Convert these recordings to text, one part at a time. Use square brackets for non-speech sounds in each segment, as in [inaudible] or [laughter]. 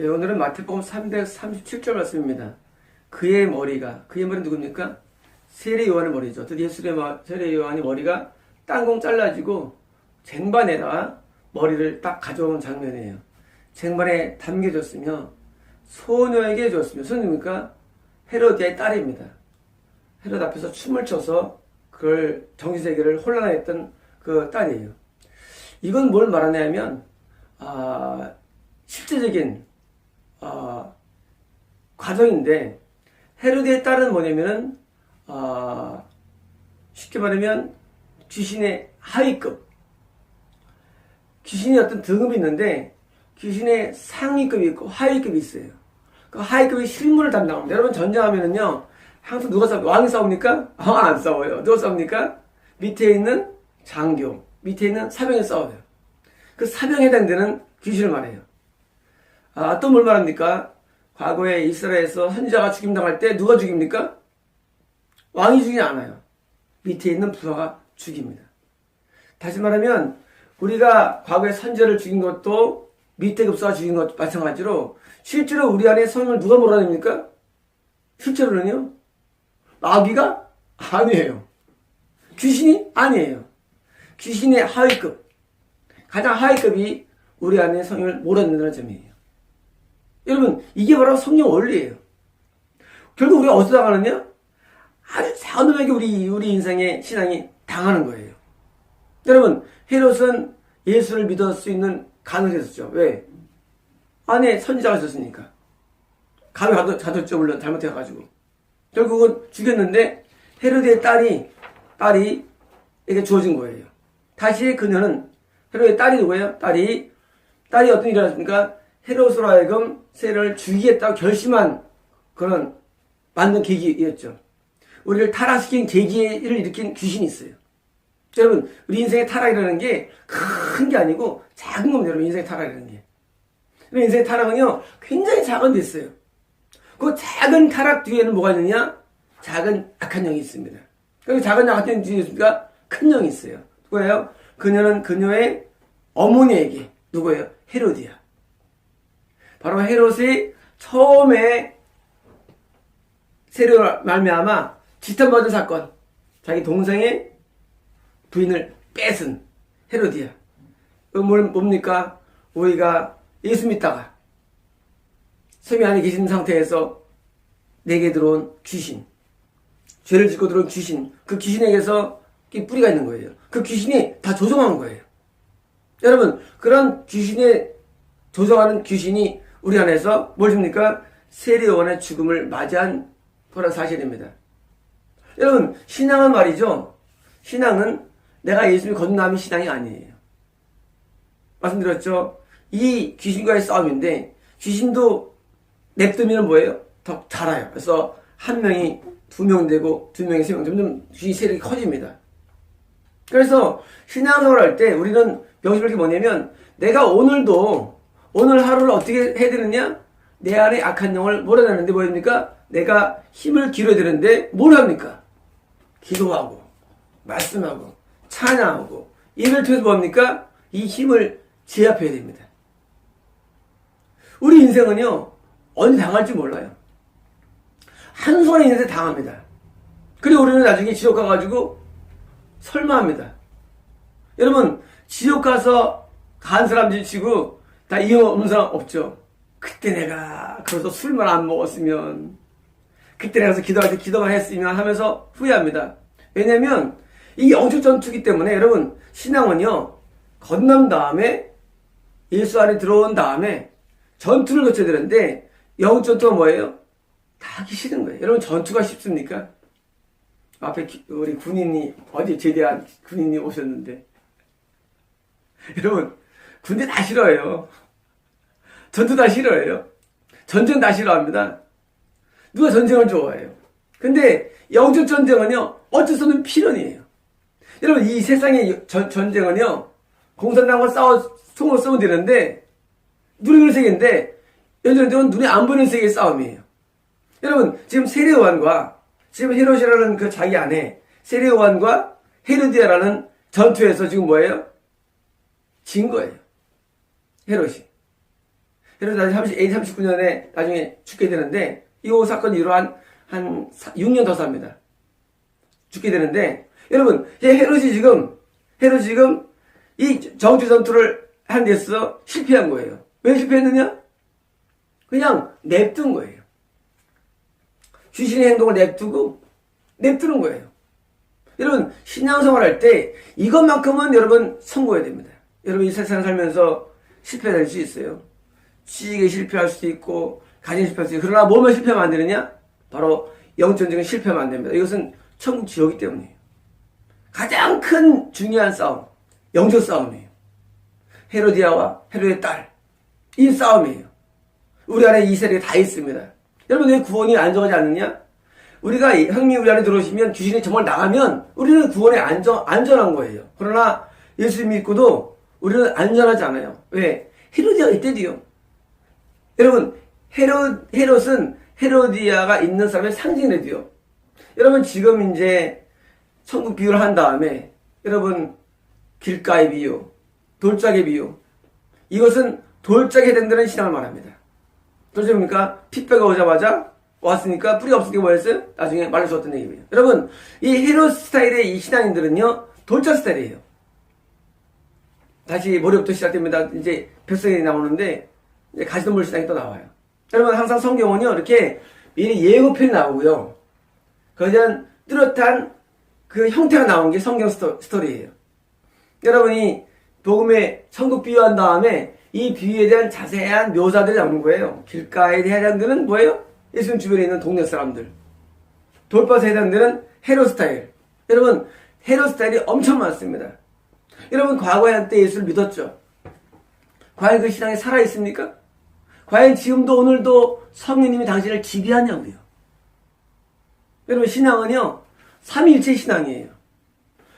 예, 오늘은 마태복음 337절 말씀입니다. 그의 머리가 그의 머리 누굽니까? 세례 요한의 머리죠. 마- 세례 요한이 머리가 땅공 잘라지고 쟁반에다 머리를 딱 가져온 장면이에요. 쟁반에 담겨졌으며 소녀에게 줬으며 소녀입니까? 헤로디아의 딸입니다. 헤롯 앞에서 춤을 춰서 그걸 정신세계를 혼란했던 그 딸이에요. 이건 뭘 말하냐면 아, 실제적인 아, 과정인데 헤로디의 딸은 뭐냐면은 아, 쉽게 말하면 귀신의 하위급 귀신이 어떤 등급이 있는데 귀신의 상위급이 있고 하위급이 있어요. 그 하위급이 실무를 담당합니다. 여러분 전쟁하면은요 항상 누가 싸워 왕이 싸웁니까? 왕 [laughs] 안 싸워요. 누가 싸웁니까? 밑에 있는 장교, 밑에 있는 사병이 싸워요. 그 사병에 해당되는 귀신을 말해요. 아, 또 뭘 말합니까? 과거에 이스라엘에서 선지자가 죽임당할 때 누가 죽입니까? 왕이 죽이지 않아요. 밑에 있는 부하가 죽입니다. 다시 말하면 우리가 과거에 선지자를 죽인 것도 밑에 급사가 죽인 것 마찬가지로 실제로 우리 안에 성을 누가 몰아냅니까? 실제로는요. 마귀가 아니에요. 귀신이 아니에요. 귀신의 하위급. 가장 하위급이 우리 안에 성을 몰아낸다는 점이에요. 여러분, 이게 바로 성령 원리예요. 결국 우리가 어디서 당하느냐? 아주 작은놈에게 우리, 우리 인생의 신앙이 당하는 거예요. 여러분, 헤롯은 예수를 믿을 수 있는 가능성이 있었죠. 왜? 안에 선지자가 있었으니까. 가도 자들죠, 물론 잘못해가지고. 결국은 죽였는데, 헤로드의 딸이, 딸이, 이게 주어진 거예요. 다시 그녀는, 헤로드의 딸이 누구예요? 딸이, 딸이 어떤 일을 했습니까? 헤롯으로 하여금 세를 죽이겠다고 결심한 그런 만든 계기였죠. 우리를 타락시킨 계기를 일으킨 귀신이 있어요. 여러분, 우리 인생의 타락이라는 게 큰 게 아니고 작은 겁니다. 여러분, 인생의 타락이라는 게. 우리 인생의 타락은요, 굉장히 작은 데 있어요. 그 작은 타락 뒤에는 뭐가 있느냐? 작은 악한 영이 있습니다. 그 작은 악한 영 뒤에 있습니까? 큰 영이 있어요. 누구예요? 그녀는 그녀의 어머니에게, 누구예요? 헤로디아. 바로 헤롯이 처음에 세례로 말미암아 지탄받은 사건. 자기 동생의 부인을 뺏은 헤로디아. 그 뭘, 뭡니까? 우리가 예수 믿다가 섬이 안에 계신 상태에서 내게 들어온 귀신. 죄를 짓고 들어온 귀신. 그 귀신에게서 이 뿌리가 있는 거예요. 그 귀신이 다 조종한 거예요. 여러분, 그런 귀신의 조종하는 귀신이 우리 안에서 뭘 줍니까? 세례원의 죽음을 맞이한 그런 사실입니다. 여러분, 신앙은 말이죠. 신앙은 내가 예수를 건너면 신앙이 아니에요. 말씀드렸죠? 이 귀신과의 싸움인데, 귀신도 냅두면 뭐예요? 더 자라요. 그래서 한 명이 두 명 되고, 두 명이 세 명, 점점 귀신 세력이 커집니다. 그래서 신앙생활 할 때 우리는 명심할 게 뭐냐면, 내가 오늘도, 오늘 하루를 어떻게 해야 되느냐? 내 안에 악한 영을 몰아내는데 뭐입니까? 내가 힘을 기울여야 되는데 뭘 합니까? 기도하고, 말씀하고, 찬양하고, 예배를 통해서 뭡니까? 이 힘을 제압해야 됩니다. 우리 인생은요, 언제 당할지 몰라요. 한순간에 인생 당합니다. 그리고 우리는 나중에 지옥 가가지고 설마합니다. 여러분, 지옥 가서 간 사람들 치고 다 이유 없는 사람 없죠? 그때 내가, 그래서 술만 안 먹었으면, 그때 내가 기도할 때 기도만 했으면 하면서 후회합니다. 왜냐면, 이게 영적 전투기 때문에 여러분, 신앙은요, 건넌 다음에 예수 안에 들어온 다음에 전투를 거쳐야 되는데, 영적 전투가 뭐예요? 다 하기 싫은 거예요. 여러분, 전투가 쉽습니까? 앞에 기- 우리 군인이, 어제 제대한 군인이 오셨는데, [laughs] 여러분, 군대 다 싫어해요. 전투 다 싫어해요. 전쟁 다 싫어합니다. 누가 전쟁을 좋아해요? 근데 영적 전쟁은요, 어쩔 수 없는 필연이에요. 여러분, 이 세상의 전, 전쟁은요, 공산당과 싸워, 총을 쏘면 되는데, 눈이 보는 세계인데, 연전쟁은 눈에 안 보이는 세계의 싸움이에요. 여러분, 지금 세례요한과, 지금 헤롯이라는 그 자기 안에, 세례요한과 헤로디아라는 전투에서 지금 뭐예요? 진 거예요. 헤롯이. 헤로드 30, AD 39년에 나중에 죽게 되는데 이 사건이 이러한 한 6년 더 삽니다. 죽게 되는데 여러분 이 헤롯이 지금 헤롯이 지금 이 정치 전투를 한 데서 실패한 거예요. 왜 실패했느냐? 그냥 냅둔 거예요. 귀신의 행동을 냅두고 냅두는 거예요. 여러분 신앙생활 할 때 이것만큼은 여러분 선고해야 됩니다. 여러분 이 세상 살면서 실패될 수 있어요. 취직에 실패할 수도 있고 가정에 실패할 수도 있고 그러나 뭐만 실패하면 안 되느냐? 바로 영적인 실패하면 안 됩니다. 이것은 천국 지옥이기 때문이에요. 가장 큰 중요한 싸움, 영적 싸움이에요. 헤로디아와 헤로의 딸, 이 싸움이에요. 우리 안에 이 세력이 다 있습니다. 여러분 왜 구원이 안정하지 않느냐? 우리가 형님이 우리 안에 들어오시면 귀신이 정말 나가면 우리는 구원에 안전, 안전한 거예요. 그러나 예수 믿고도 우리는 안전하지 않아요. 왜? 헤로디아가 있대도요. 여러분 헤롯, 헤롯은 헤로디아가 있는 사람의 상징이래도요. 여러분 지금 이제 천국 비유를 한 다음에 여러분 길가의 비유, 돌짝의 비유 이것은 돌짝에 된다는 신앙을 말합니다. 돌짝입니까? 핏배가 오자마자 왔으니까 뿌리 없으니까 뭐였어요? 나중에 줬던 얘기예요. 여러분 이 헤롯 스타일의 이 신앙인들은요 돌짝 스타일이에요. 다시 머리부터 시작됩니다. 이제 뱃속이 나오는데 이제 가시덤불 신앙이 또 나와요. 여러분 항상 성경은요 이렇게 미리 예고편이 나오고요. 거기에 뚜렷한 그 형태가 나온 게 성경 스토, 스토리예요. 여러분이 복음의 천국 비유한 다음에 이 비유에 대한 자세한 묘사들이 나오는 거예요. 길가에 해당되는 뭐예요? 예수님 주변에 있는 동네 사람들. 돌밭에 해당되는 헤로 스타일. 여러분 헤로 스타일이 엄청 많습니다. 여러분 과거에 한때 예수를 믿었죠. 과연 그 신앙이 살아있습니까? 과연 지금도 오늘도 성령님이 당신을 지배하냐고요. 여러분 신앙은요 삼위일체 신앙이에요.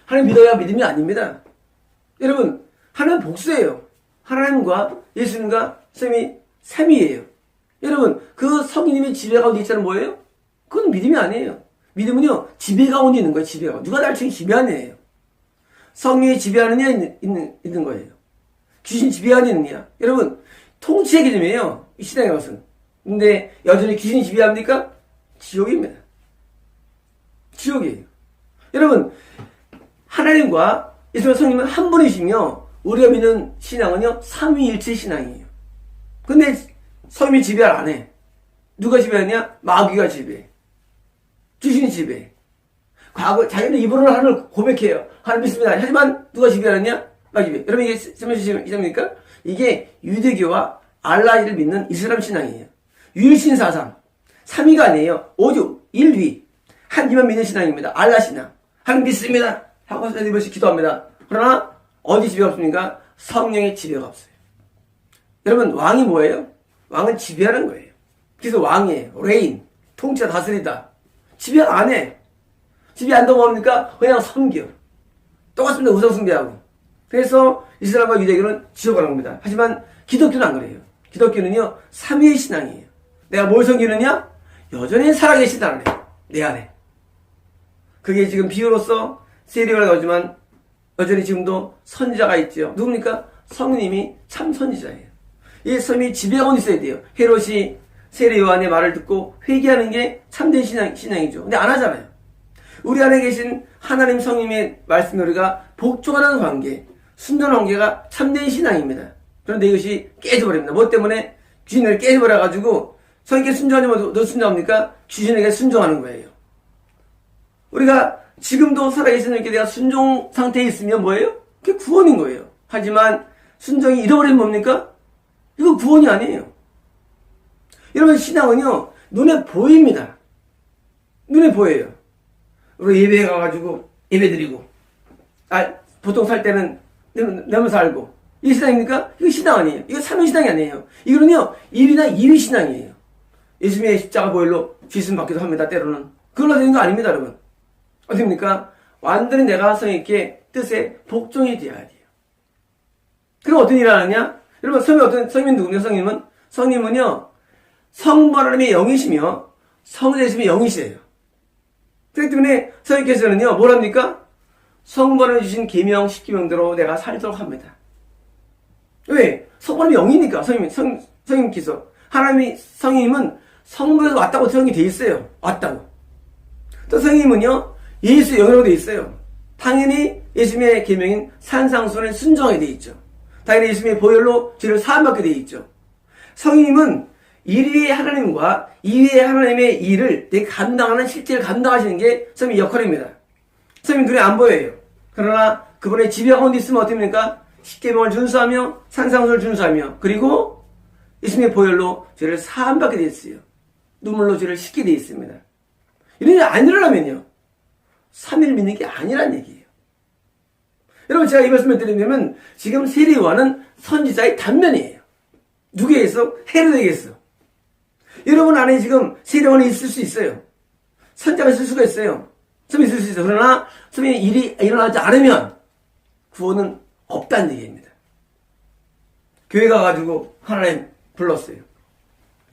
하나님 믿어야 믿음이 아닙니다. 여러분 하나님 복수예요. 하나님과 예수님과 쌤이 삼위예요. 여러분 그 성령님의 지배 가운데 있자는 뭐예요? 그건 믿음이 아니에요. 믿음은요 지배 가운데 있는 거예요. 지배가 누가 날 지금 지배하는 애예요. 성령이 지배하느냐 있는, 있는, 거예요. 귀신 지배하느냐. 여러분 통치의 개념이에요. 이 시대에 것은. 근데 여전히 귀신이 지배합니까? 지옥입니다. 지옥이에요. 여러분, 하나님과 예수님 성님은 한 분이시며, 우리가 믿는 신앙은요, 삼위일체 신앙이에요. 근데 성님이 지배를 안 해. 누가 지배하냐? 마귀가 지배해. 귀신이 지배해. 과거, 자기는 입으로는 하나님을 고백해요. 하나님 믿습니다. 하지만 누가 지배하느냐? 마귀 지배. 여러분 이게 설명주시면 이게 유대교와 알라를 믿는 이슬람 신앙이에요. 유일신 사상. 3위가 아니에요. 오직 1위. 하나님만 믿는 신앙입니다. 알라 신앙. 하나님 믿습니다. 하고 한 번씩 기도합니다. 그러나 어디 지배가 없습니까? 성령의 지배가 없어요. 여러분 왕이 뭐예요? 왕은 지배하는 거예요. 그래서 왕이에요. 레인. 통치자 다스리다. 지배 안 해. 지배 안 뭡니까? 그냥 섬겨. 똑같습니다. 우상숭배하고. 그래서 이스라엘과 유대교는 지옥 가는 겁니다. 하지만 기독교는 안 그래요. 기독교는요, 삼위의 신앙이에요. 내가 뭘 섬기느냐? 여전히 살아계시다는 거예요. 내 안에. 그게 지금 비유로서 세례가 나오지만 여전히 지금도 선지자가 있죠. 누굽니까? 성님이 참 선지자예요. 이 성이 지배하고 있어야 돼요. 헤롯이 세례 요한의 말을 듣고 회개하는 게 참된 신앙, 신앙이죠. 근데 안 하잖아요. 우리 안에 계신 하나님 성님의 말씀 우리가 복종하는 관계, 순전한 관계가 참된 신앙입니다. 그런데 이것이 깨져버립니다. 뭐 때문에 귀신을 깨져버려가지고 성에게 순종하면 너 순종합니까? 귀신에게 순종하는 거예요. 우리가 지금도 살아계신 이렇게 내가 순종 상태에 있으면 뭐예요? 그게 구원인 거예요. 하지만 순종이 잃어버리면 뭡니까? 이거 구원이 아니에요. 여러분 신앙은요 눈에 보입니다. 눈에 보여요. 예배에 가가지고 예배 드리고 아 보통 살 때는 내면 살고 이 신앙입니까? 이거 신앙 아니에요. 이거 사는 신앙이 아니에요. 이거는요, 일이나 일위 신앙이에요. 예수님의 십자가 보일로 귀신 받기도 합니다, 때로는. 그걸로 되는 거 아닙니다, 여러분. 어떻습니까? 완전히 내가 성있게 뜻에 복종이 되어야 돼요. 그럼 어떤 일을 하느냐? 여러분, 성이 어떤, 성인 누구냐, 성님은? 성님은요, 성바람의 영이시며, 성자이심의 영이시에요. 그렇기 때문에 성님께서는요, 뭘 합니까? 성바람이 주신 계명, 십기명대로 내가 살도록 합니다. 왜? 성령이 영이니까, 성님, 성, 성님께서. 하나님이, 성님은 성부에서 왔다고 성경이 돼 있어요. 왔다고. 또 성님은요, 예수의 영이라고 돼 있어요. 당연히 예수님의 계명인 산상수는 순종하게 돼 있죠. 당연히 예수님의 보혈로 죄를 사함받게 돼 있죠. 성님은 일위의 하나님과 이위의 하나님의 일을 되게 감당하는 실제를 감당하시는 게 성님의 역할입니다. 성님 눈에 안 보여요. 그러나 그분의 지배 가운데 있으면 어떻습니까? 십계명을 준수하며 산상수를 준수하며 그리고 예수님의 보혈로 죄를 사함받게 돼 있어요. 눈물로 죄를 씻게 돼 있습니다. 이런 일이 안 일어나면요. 3일 믿는 게 아니란 얘기예요. 여러분 제가 이 말씀을 드리면 지금 세례요한은 선지자의 단면이에요. 누구에게서? 헤로에게서. 여러분 안에 지금 세례요한이 있을 수 있어요. 선자가 있을 수가 있어요. 좀 있을 수 있어요. 그러나 선생님 일이 일어나지 않으면 구원은 없다는 얘기입니다. 교회 가가지고 하나님 불렀어요.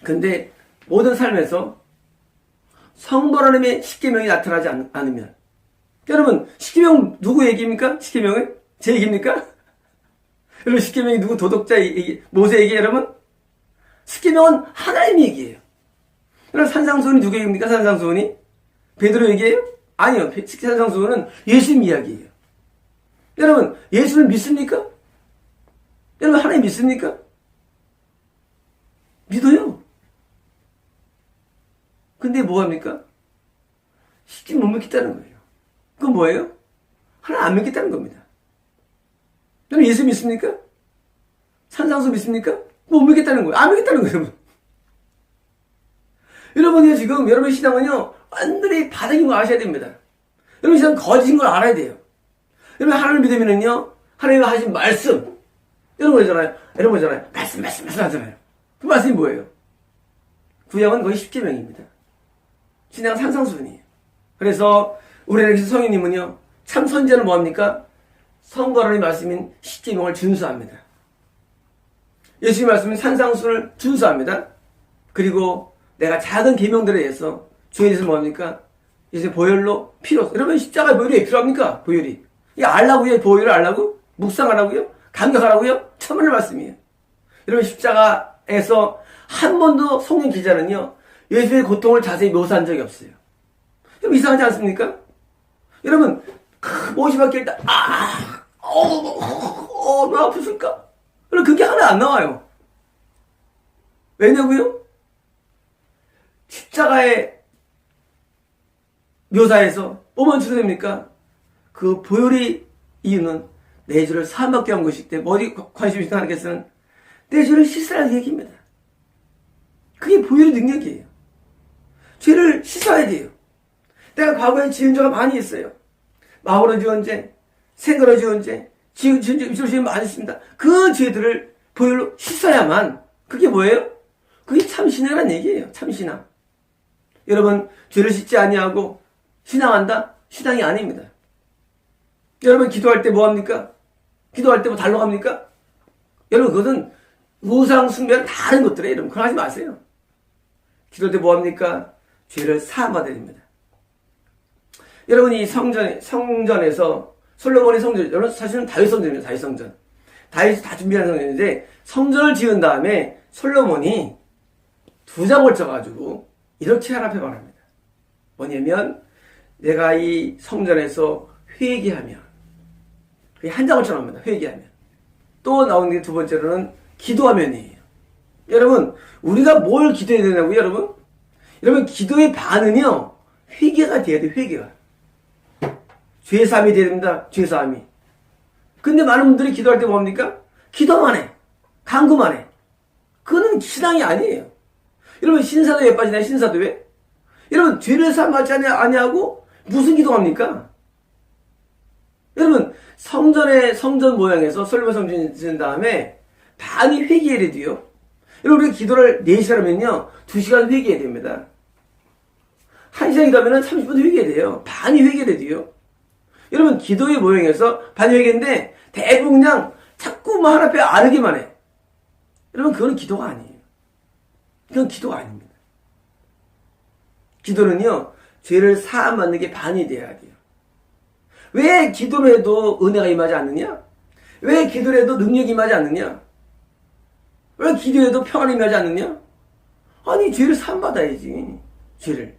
근데 모든 삶에서 성도 하나님의 십계명이 나타나지 않, 않으면 여러분 십계명 누구 얘기입니까? 십계명은 제 얘기입니까? [laughs] 여러분 십계명이 누구 도덕자 얘기 모세 얘기 여러분? 십계명은 하나님 얘기예요. 여러분 산상수훈이 누구 얘기입니까? 산상수훈이 베드로 얘기예요? 아니요. 산상수훈은 예수님 이야기예요. 여러분 예수를 믿습니까? 여러분 하나님 믿습니까? 믿어요. 근데 뭐합니까? 쉽게 못 믿겠다는 거예요. 그건 뭐예요? 하나 안 믿겠다는 겁니다. 여러분 예수 믿습니까? 산상수 믿습니까? 못 믿겠다는 거예요. 안 믿겠다는 거예요, 여러분. 여러분이 지금 여러분의 신앙은요, 완전히 바닥인 거 아셔야 됩니다. 여러분 신앙 거짓인 걸 알아야 돼요. 여러분 하나님 믿으면은요, 하나님이 하신 말씀, 이런 거 있잖아요. 이런 거 있잖아요. 말씀, 말씀, 말씀 하잖아요. 그 말씀이 뭐예요? 구약은 거의 십계명입니다. 신앙 상상순이에요. 그래서 우리에게 성인님은요, 참 선제는 뭐합니까? 성거라는 말씀인 십계명을 준수합니다. 예수님 말씀인 산상순을 준수합니다. 그리고 내가 작은 계명들에 의해서 주에 대해서 뭐합니까? 이제 보혈로 필요. 여러분 십자가 보혈이 왜 필요합니까? 보혈이. 이 알라고요? 보혈을 알라고? 묵상하라고요? 감격하라고요? 천만의 말씀이에요. 여러분 십자가에서 한 번도 성령 기자는요 예수의 고통을 자세히 묘사한 적이 없어요. 좀 이상하지 않습니까? 여러분 못이 박힐 때 아, 어, 어, 어, 너 아프실까? 여러분 그게 하나 안 나와요. 왜냐고요? 십자가의 묘사에서 뭐만 주됩니까? 그 보혈의 이유는 내 죄를 사함받게 한 것이기 때문에 어디 관심이 하나님께서는 내 죄를 씻으라는 얘기입니다. 그게 보혈의 능력이에요. 죄를 씻어야 돼요. 내가 과거에 지은 죄가 많이 있어요. 마음으로 지은 죄, 생각으로 지은 죄, 입술로 지은 많이 있습니다. 그 죄들을 보혈로 씻어야만 그게 뭐예요? 그게 참신앙이라는 얘기예요. 참신앙. 여러분 죄를 씻지 아니하고 신앙한다? 신앙이 아닙니다. 여러분 기도할 때 뭐합니까? 기도할 때 뭐 달러 갑니까? 여러분 그것은 우상 숭배는 다른 것들이에요. 여러분 그거 하지 마세요. 기도할 때 뭐합니까? 죄를 사함받아야 됩니다. 여러분 이 성전 성전에서 솔로몬의 성전 여러분 사실은 다윗 성전이에요. 다윗 성전. 다윗이 다 준비한 성전인데 성전을 지은 다음에 솔로몬이 두 장을 쳐가지고 이렇게 하나표 말합니다. 뭐냐면 내가 이 성전에서 회개하면 그게 한 장을 쳐놓습니다. 회개하면 또 나오는 게 두 번째로는 기도하면이에요. 여러분 우리가 뭘 기도해야 되냐고요, 여러분? 여러분 기도의 반은요 회개가 돼야 돼, 회개가. 죄사함이 돼야 됩니다. 죄사함이. 근데 많은 분들이 기도할 때 뭡니까? 기도만 해. 간구만 해. 그거는 신앙이 아니에요. 여러분 신사도에 빠지나요? 신사도에? 여러분 죄를 사함받지 아니하고 무슨 기도합니까? 여러분 성전의 성전 모양에서 솔로몬 성전 지은 다음에 반이 회개해야 돼요. 여러분 우리 기도를 4시간 하면요 2시간 회개해야 됩니다. 1시간 기도하면 30분 회개해야 돼요. 반이 회개해야 돼요. 여러분 기도의 모양에서 반이 회개인데 대부분 그냥 자꾸 뭐 하나 앞에 아르기만 해. 여러분 그거는 기도가 아니에요. 그건 기도가 아닙니다. 기도는요, 죄를 사함 받는 게 반이 돼야 돼요. 왜 기도를 해도 은혜가 임하지 않느냐? 왜 기도를 해도 능력이 임하지 않느냐? 왜 기도해도 평안이 임하지 않느냐? 아니, 죄를 사함 받아야지. 죄를.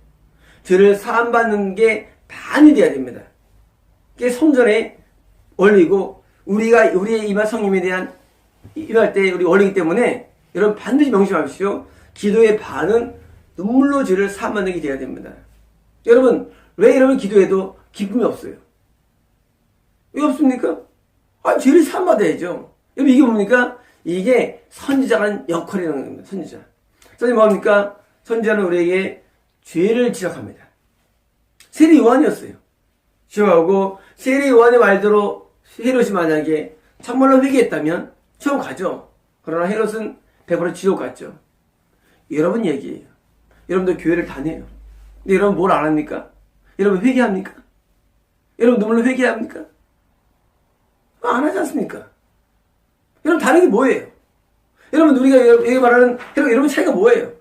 죄를 사함 받는 게 반이 돼야 됩니다. 그게 성전의 원리고, 우리가, 우리의 이마 성님에 대한, 임할 때 우리 원리이기 때문에, 여러분 반드시 명심하십시오. 기도의 반은 눈물로 죄를 사함받는 게 돼야 됩니다. 여러분, 왜 여러분 기도해도 기쁨이 없어요? 왜 없습니까? 아, 죄를 사함받아야죠. 여러분, 이게 뭡니까? 이게 선지자가 역할이라는 겁니다. 선지자. 선지자 뭡니까? 선지자는 우리에게 죄를 지적합니다. 세례 요한이었어요. 지적하고 세례 요한의 말대로 헤롯이 만약에 정말로 회개했다면 처음 가죠. 그러나 헤롯은 100% 지옥 갔죠. 여러분 얘기예요. 여러분도 교회를 다녀요. 근데 여러분 뭘 안 합니까? 여러분 회개합니까? 여러분 눈물로 회개합니까? 안 하지 않습니까? 여러분 다른 게 뭐예요? 여러분 우리가 여기 말하는 여러분 차이가 뭐예요?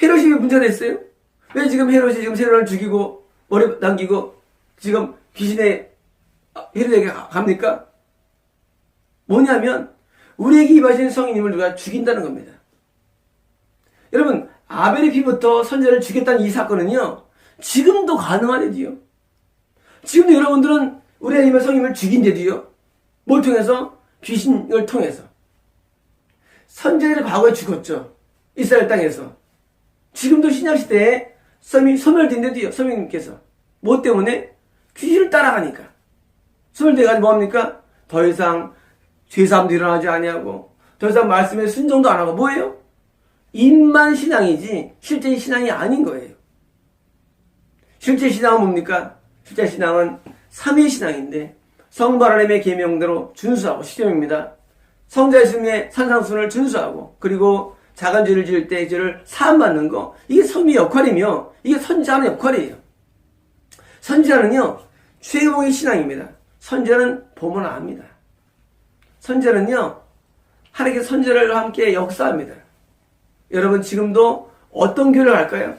헤롯이 왜 문제가 됐어요? 왜 지금 헤롯이 지금 세로를 죽이고 머리 남기고 지금 귀신의 헤롯에게 가- 갑니까? 뭐냐면 우리에게 입하신 성인님을 누가 죽인다는 겁니다. 여러분 아벨의 피부터 선제를 죽였다는 이 사건은요 지금도 가능한 일이요. 지금도 여러분들은 우리 하나님의 성님을 죽인데도요. 뭘 통해서? 귀신을 통해서. 선제를 과거에 죽었죠. 이스라엘 땅에서. 지금도 신약시대에 섬이 소멸된데도요. 성령님께서. 뭐 때문에? 귀신을 따라가니까. 소멸돼가지고 뭐합니까? 더 이상 죄사함도 일어나지 아니하고 더 이상 말씀에 순종도 안 하고 뭐예요? 입만 신앙이지 실제 신앙이 아닌 거예요. 실제 신앙은 뭡니까? 실제 신앙은 삼위 신앙인데 성부 하나님의 계명대로 준수하고 시점입니다. 성자 예수님의 산상순을 준수하고 그리고 작은 죄를 지을 때 죄를 사함받는 거 이게 성의 역할이며 이게 선지자의 역할이에요. 선지자는요 최고의 신앙입니다. 선지자는 보면 압니다. 선지자는요 하나님의 선지자를 함께 역사합니다. 여러분 지금도 어떤 교회를 갈까요?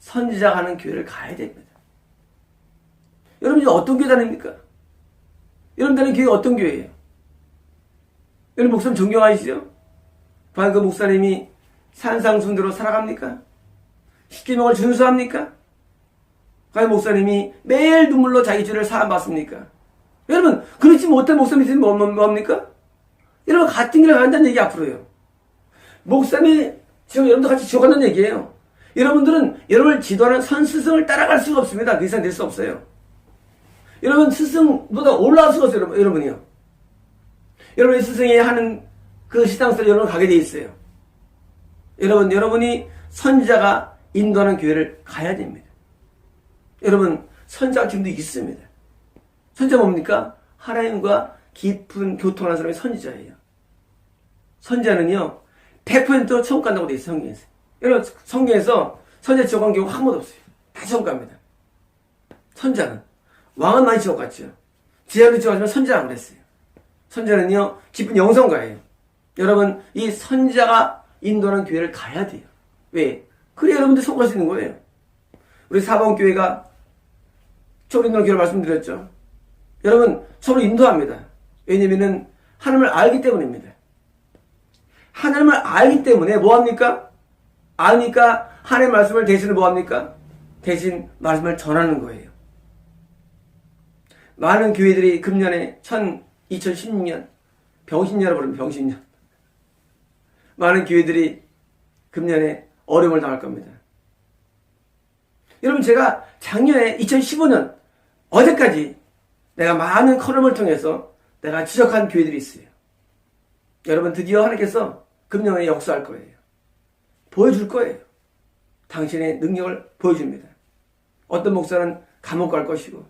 선지자가 하는 교회를 가야 됩니다. 여러분 이제 어떤 교회 다닙니까? 여러분 다니는 교회 어떤 교회예요? 여러분 목사님 존경하시죠? 그 목사님이 산상순대로 살아갑니까? 십계명을 준수합니까? 과연 목사님이 매일 눈물로 자기 죄를 사함받습니까? 여러분 그렇지 못한 목사님이 있으면 뭐- 뭐- 뭡니까? 여러분 같은 길을 간다는 얘기 앞으로요. 목사님이 지금 여러분들 같이 지옥 간다는 얘기예요. 여러분들은 여러분을 지도하는 선스승을 따라갈 수가 없습니다. 그 이상 될 수 없어요. 여러분 스승보다 올라갈 수가 없어요. 여러분, 여러분이요. 여러분이 스승이 하는 그 시당스를 여러분 가게 돼 있어요. 여러분 여러분이 선지자가 인도하는 교회를 가야 됩니다. 여러분 선지자가 지금도 있습니다. 선지자 뭡니까? 하나님과 깊은 교통하는 사람이 선지자예요. 선지자는요 100% 천국 간다고 돼 있어요 성경에서. 여러분 성경에서 선지자 지옥 간 경우 한 번도 없어요. 다 천국 갑니다. 선지자는 왕은 많이 지옥 갔죠. 지하도 지옥 갔지만 선지자는 안 그랬어요. 선지자는요 깊은 영성가예요. 여러분 이 선지자가 인도하는 교회를 가야 돼요. 왜? 그래 여러분들 속할 수 있는 거예요. 우리 사방교회가 인도하는 교회를 말씀드렸죠. 여러분 서로 인도합니다. 왜냐면은 하나님을 알기 때문입니다. 하나님을 알기 때문에 뭐합니까? 아니까 하나님의 말씀을 대신을 뭐합니까? 대신 말씀을 전하는 거예요. 많은 교회들이 금년에 2016년 병신년을 부르면 병신년 많은 교회들이 금년에 어려움을 당할 겁니다. 여러분 제가 작년에 2015년 어제까지 내가 많은 커럼을 통해서 내가 지적한 교회들이 있어요. 여러분 드디어 하나님께서 금년에 역사할 거예요. 보여줄 거예요. 당신의 능력을 보여줍니다. 어떤 목사는 감옥 갈 것이고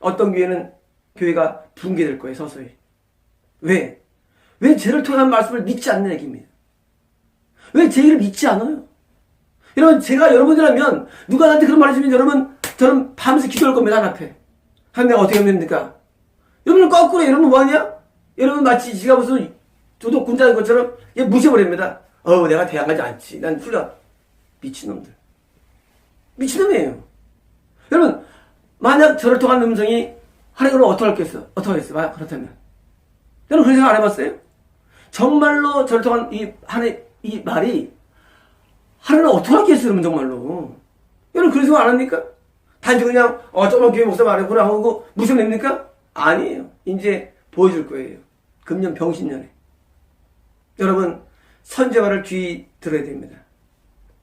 어떤 교회는 교회가 붕괴될 거예요. 서서히. 왜? 왜 죄를 통한 말씀을 믿지 않는 얘기입니다. 왜 죄를 믿지 않아요? 여러분 제가 여러분이라면 누가 나한테 그런 말 해주면 여러분 저는 밤새 기도할 겁니다. 하나 앞에. 하나님 내가 어떻게 하면 됩니까? 여러분 거꾸로 여러분 뭐하냐? 여러분 마치 지가 무슨 도덕 군자인 것처럼 얘 무시해버립니다. 어 내가 대학 가지 않지. 난 훌륭. 미친놈들. 미친놈이에요. 여러분 만약 저를 통한 음성이 하나님 그럼 어떡하겠어? 어떡하겠어? 만약 그렇다면. 여러분 그런 생각 안 해봤어요? 정말로 저를 통한 이 하나의 이 말이 하나는 어떻게 하겠어요, 정말로. 여러분 그런 생각 안 합니까? 단지 그냥 어 조만 교회 목사 말했구나 하고 무슨 냅니까? 아니에요. 이제 보여줄 거예요. 금년 병신년에. 여러분 선자 말을 귀 들어야 됩니다.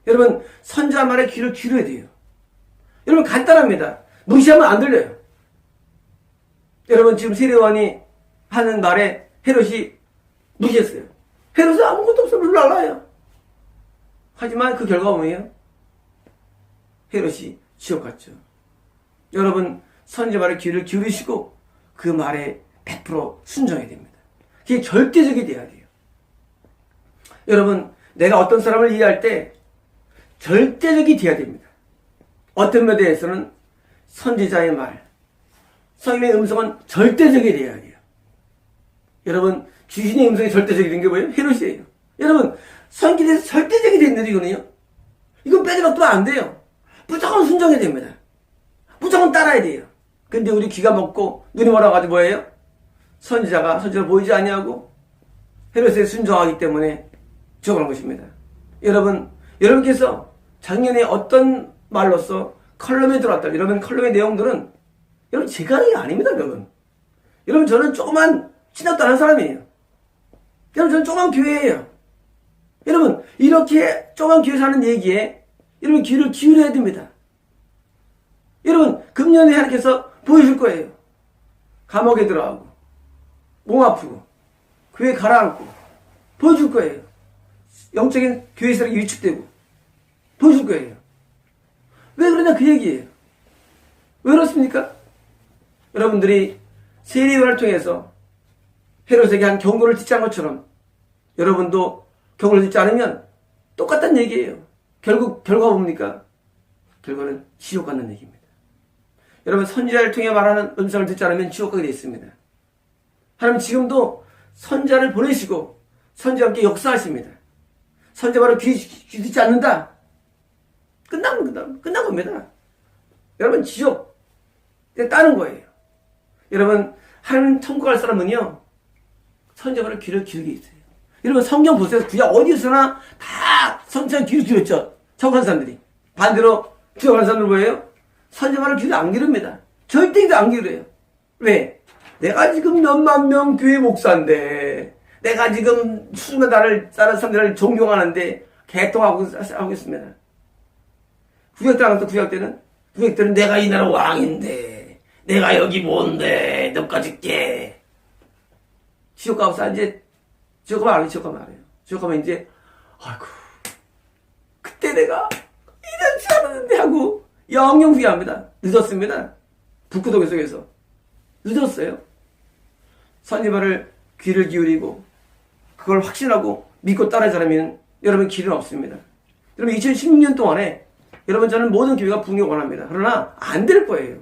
여러분 선자 말에 귀를 기울여야 돼요. 여러분 간단합니다. 무시하면 안 들려요. 여러분 지금 세례원이 하는 말에 헤롯이 무시했어요. 헤롯은 아무것도 없어 룰랄라요. 하지만 그 결과가 뭐예요? 헤롯이 지옥 갔죠. 여러분 선제 말에 귀를 기울이시고 그 말에 100% 순종해야 됩니다. 그게 절대적이 돼야 돼요. 여러분 내가 어떤 사람을 이해할 때 절대적이 돼야 됩니다. 어떤 면에 대해서는 선지자의 말, 성인의 음성은 절대적이 돼야 돼요. 여러분 귀신의 음성이 절대적이 된게 뭐예요? 헤롯이에요. 여러분 성기에서 절대적이 됐는데 이거는요. 이건 빼지 박도 안 돼요. 무조건 순종해야 됩니다. 무조건 따라야 돼요. 근데 우리 귀가 먹고 눈이 멀어가지고 뭐예요? 선지자가 선지자를 보이지 아니하고 헤롯에 순종하기 때문에 죽어간 것입니다. 여러분, 여러분께서 작년에 어떤 말로써 컬럼에 들어왔다. 여러분 컬럼의 내용들은 여러분 제가 하는 게 아닙니다, 여러분. 여러분 저는 조그만 하는 사람이에요. 여러분 저는 조그만 교회예요. 여러분 이렇게 조그만 교회에서 하는 얘기에 여러분 귀를 기울여야 됩니다. 여러분 금년에 하나님께서 보여줄 거예요. 감옥에 들어가고 몸 아프고 교회 가라앉고 보여줄 거예요. 영적인 교회에서 위축되고 보여줄 거예요. 왜 그러냐 그 얘기예요. 왜 그렇습니까? 여러분들이 세례요한을 통해서 헤롯에게 한 경고를 듣지 않은 것처럼 여러분도 경고를 듣지 않으면 똑같다는 얘기예요. 결국 결과가 뭡니까? 결과는 지옥 가는 얘기입니다. 여러분 선지자를 통해 말하는 음성을 듣지 않으면 지옥 가게 되어 있습니다. 하나님 지금도 선자를 보내시고 선지와 함께 역사하십니다. 선자 바로 귀, 귀 듣지 않는다. 끝나면 끝나 끝난 겁니다. 여러분 지옥 따는 거예요. 여러분 하나님 천국갈 사람은요 바로 귀를 기울게 있어요. 여러분 성경 보세요. 구약 어디서나 다 선자 귀를 기울였죠. 천국간 사람들이 반대로 지옥간 사람들 뭐예요? 바로 귀를 안 기릅니다. 절대 안 기울여요. 왜? 내가 지금 몇만 명 교회 목사인데 내가 지금 수많은 나를 다른 사람들을 존경하는데 개통하고 하고 있습니다. 구약 때랑 또 구약 때는 구약 때는 내가 이 나라 왕인데 내가 여기 뭔데 너까지 깨 지옥 가서 이제 지옥 가면 알아요 지옥 가면 알아요 지옥 가면 이제 아이고 그때 내가 이런 줄 알았는데 하고 영영 후회합니다 늦었습니다 북구독의 속에서 늦었어요 선지발을 귀를 기울이고 그걸 확신하고 믿고 사람은 여러분 길은 없습니다. 여러분 2016년 동안에 여러분 저는 모든 교회가 붕괴 원합니다. 그러나 안 될 거예요.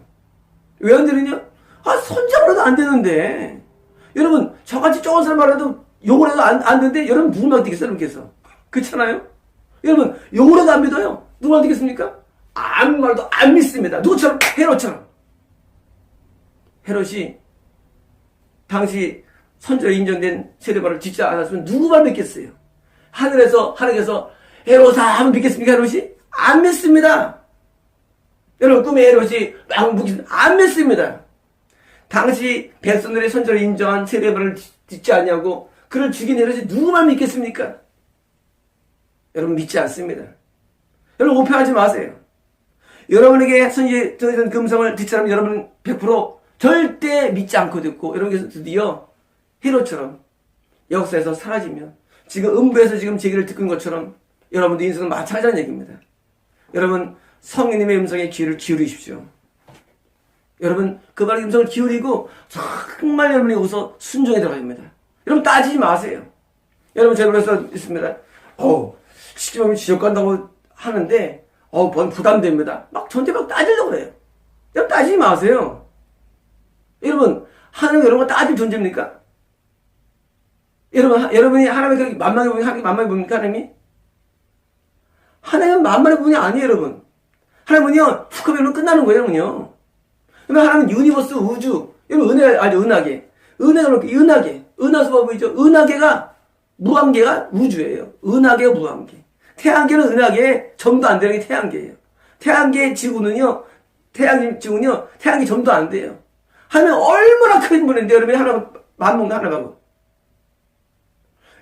왜 안 되느냐? 아 선잡으로도 안 되는데 여러분 저같이 조금 사람 말해도 욕을 해도 안, 안 되는데 여러분 누구 말되겠어요 여러분께서 그렇잖아요? 여러분 욕을 해도 안 믿어요. 누구 말되겠습니까? 아무 말도 안 믿습니다. 누구처럼? 헤롯처럼. 헤롯이 당시 선조에 인정된 세례발을 짓지 않았으면 누구만 믿겠어요? 하늘에서, 하늘에서 헤로사 하면 믿겠습니까, 헤롯이? 안 믿습니다. 여러분, 꿈에 헤롯이 막 묵기, 안 믿습니다. 당시 백성들의 선조를 인정한 세례발을 짓지 않냐고 그를 죽인 헤롯이 누구만 믿겠습니까? 여러분, 믿지 않습니다. 여러분, 오표하지 마세요. 여러분에게 선지의 금성을 않으면 여러분 100% 절대 믿지 않고 듣고 여러분께서 드디어 히로처럼 역사에서 사라지면 지금 음부에서 지금 제기를 듣는 것처럼 여러분도 인생은 마찬가지라는 얘기입니다. 여러분 성령님의 음성에 귀를 기울이십시오. 여러분 그 말의 음성을 기울이고 정말 여러분이 여기서 순종에 들어가야 됩니다. 여러분 따지지 마세요. 여러분 제가 그래서 있습니다. 어 시키면 지옥 간다고 하는데 어 부담됩니다. 막 전체 막 따지려고 그래요. 여러분 따지지 마세요. 여러분 하나님 여러분 따질 존재입니까? 여러분, 여러분이 하나님을 그렇게 만만해 보니, 만만해 봅니까, 하나님이? 하나님은 만만해 분이 아니에요, 여러분. 하나님은요, 훅 하면 끝나는 거예요, 여러분요. 그러면 하나님은 유니버스, 우주, 여러분, 은혜, 아니, 은하계. 그렇게, 은하계. 은하수법이죠. 은하계가 무한계가 우주예요. 은하계가 무한계. 태양계는 은하계의 점도 안 되는 게 태양계예요. 태양계 지구는요, 태양 지구는요, 태양계 점도 안 돼요. 하면 얼마나 큰 분인데 여러분이 하나 만먹는 하나가고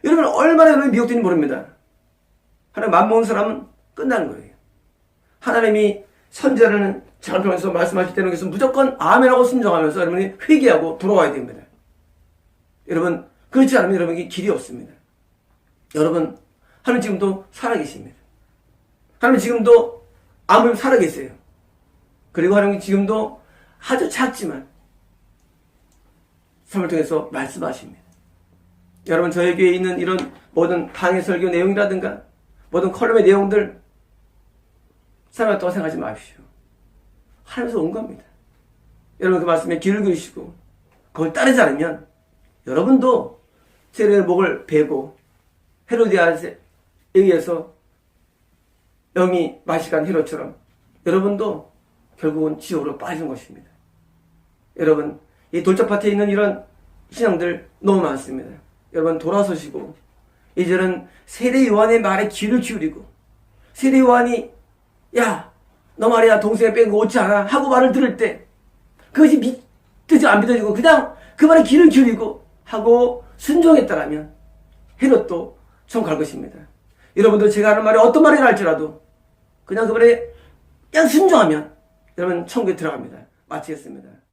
여러분 얼마나 여러분이 미혹된지 모릅니다. 하나 만먹는 사람은 끝나는 거예요. 하나님이 선자라는 장편에서 말씀하실 때는 그래서 무조건 아멘하고 순종하면서 여러분이 회개하고 돌아와야 됩니다. 여러분 그렇지 않으면 여러분에게 길이 없습니다. 여러분 하나님 지금도 살아계십니다. 하나님 지금도 아무리 살아계세요. 그리고 하나님 지금도 아주 작지만 삶을 통해서 말씀하십니다. 여러분 저에게 있는 이런 모든 강의 설교 내용이라든가 모든 컬럼의 내용들 사람 동안 생각하지 마십시오. 하나님에서 온 겁니다. 여러분 그 말씀에 귀를 기울이시고 그걸 따르지 않으면 여러분도 세례의 목을 베고 헤로디아에 의해서 영이 마시간 헤로처럼 여러분도 결국은 지옥으로 빠진 것입니다. 여러분 이 돌짝밭에 있는 이런 신앙들 너무 많습니다. 여러분 돌아서시고 이제는 세례 요한의 말에 귀를 기울이고 세례 요한이 야 너 말이야 동생을 뺀거 옳지 않아 하고 말을 들을 때 그것이 믿든지 안 믿어지고 그냥 그 말에 귀를 기울이고 하고 순종했다라면 헤롯도 총갈 것입니다. 여러분들 제가 하는 말이 어떤 말이라 할지라도 그냥 그 말에 그냥 순종하면 여러분 천국에 들어갑니다. 마치겠습니다.